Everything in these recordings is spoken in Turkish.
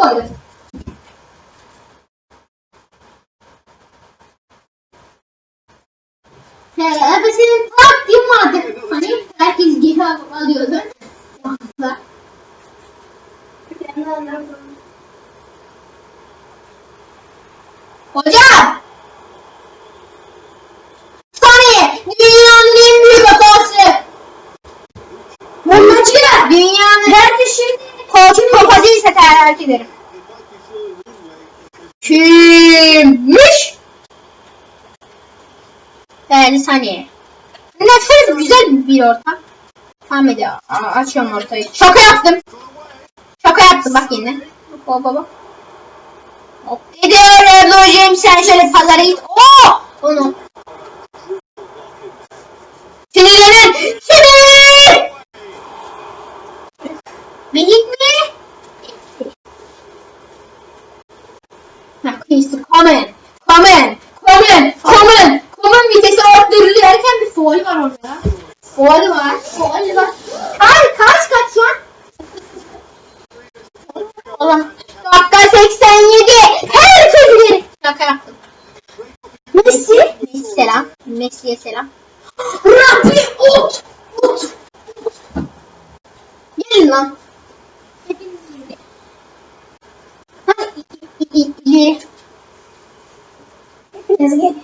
koydum. He, abi senin taktiğin vardı. Hani herkes geri alıyordu. Aslında. Hocam! Papazıysa terk ederim. Kimmiş? Değerli saniye. Nefes güzel bir ortam. Tamam hadi açıyorum ortayı. Şaka yaptım. Şaka yaptım bak yine. Bak bak bak. Hop dedi Ebru'cum sen şöyle pazara git. Oo! Onu. Sinirlenin! Sinir! Minik mi? Ha, comment. Comment. Comment. Comment. Comment vitesi arttırılırken bir foul var orada. Foul var. Foul var. Ay kaç kaç şu an? Oğlum dakika 87. Herkes geri. Şaka yaptım. Messi. Messi selam. Messi'ye selam. Rabbi ut. Ut. Gelin lan. Hepiniz gelin. Ha, ileri. Herkes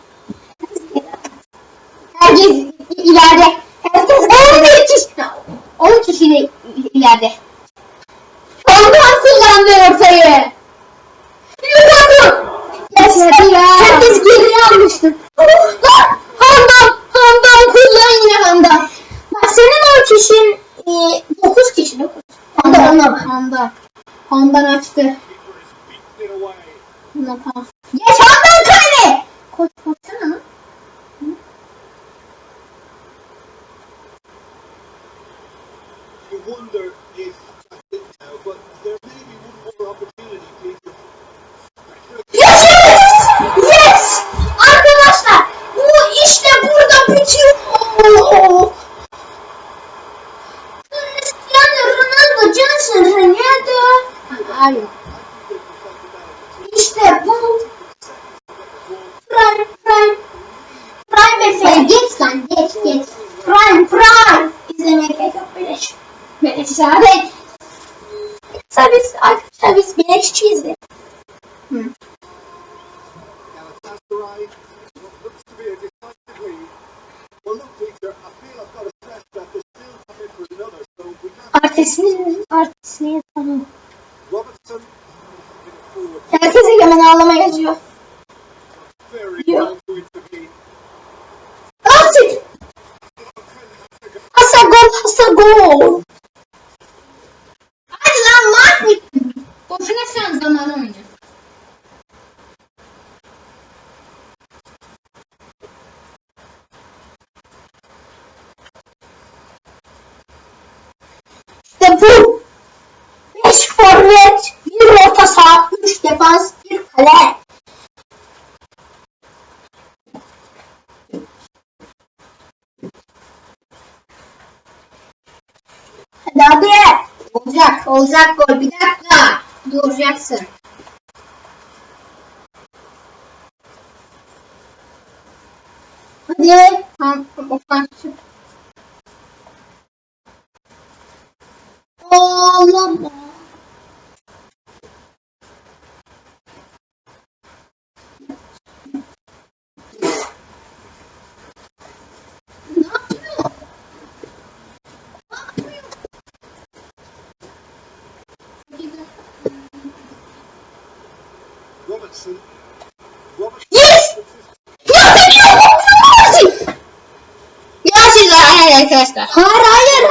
ileride. Herkes 11 kişi. 10 kişi de ileride. Ondan kullandı ortayı. Yukarı. Yes, Herkes geriye almıştı. Lan! Handan! Handan kullan yine Handan. Bak senin o kişin 9 kişi 9. Handan ona Handan. Handan açtı. Handan koşsana lan. You wonder if I think now, but there may be one more opportunity, Peter. Yes! Yes! Arkadaşlar bu işte burada bitiyor. Cristiano Ronaldo Johnson Ronaldo. Hayır. İşte bu. Another, so we can't. Artistini, artistini yapalım. Robertson, in forward, Herkes egemen ağlama yazıyor. intervene. Nasıl? Hasa gol, hasa gol. Bu. 5 forvet, bir orta saha, 3 defans, bir kale. Hadi abi. Olacak, olacak gol. Bir dakika. Duracaksın. Hadi. Tamam, ofansif. Ne yapıyor? Robertson. Robertson. Yes! Ya hayır arkadaşlar. Hayır hayır